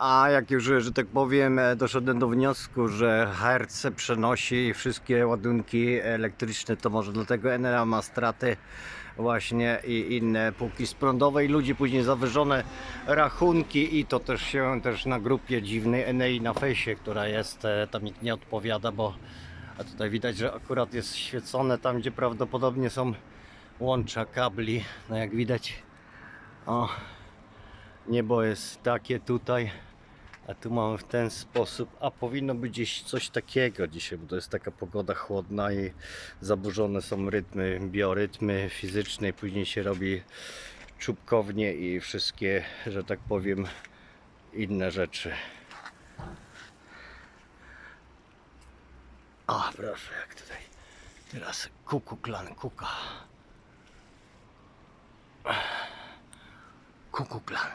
A jak już, że tak powiem, e, doszedłem do wniosku, że HRC przenosi wszystkie ładunki elektryczne, to może dlatego Enea ma straty właśnie i inne półki z prądowej. Ludzi później zawyżone rachunki i to też się też na grupie dziwnej Enei na fejsie, która jest, e, tam nikt nie odpowiada, bo a tutaj widać, że akurat jest świecone tam, gdzie prawdopodobnie są łącza kabli. No jak widać, o, niebo jest takie tutaj, a tu mamy w ten sposób, a powinno być gdzieś coś takiego dzisiaj, bo to jest taka pogoda chłodna i zaburzone są rytmy, biorytmy fizyczne i później się robi czubkownie i wszystkie, że tak powiem, inne rzeczy. O, proszę, jak tutaj teraz kuku klan, kuka. Kuku klan.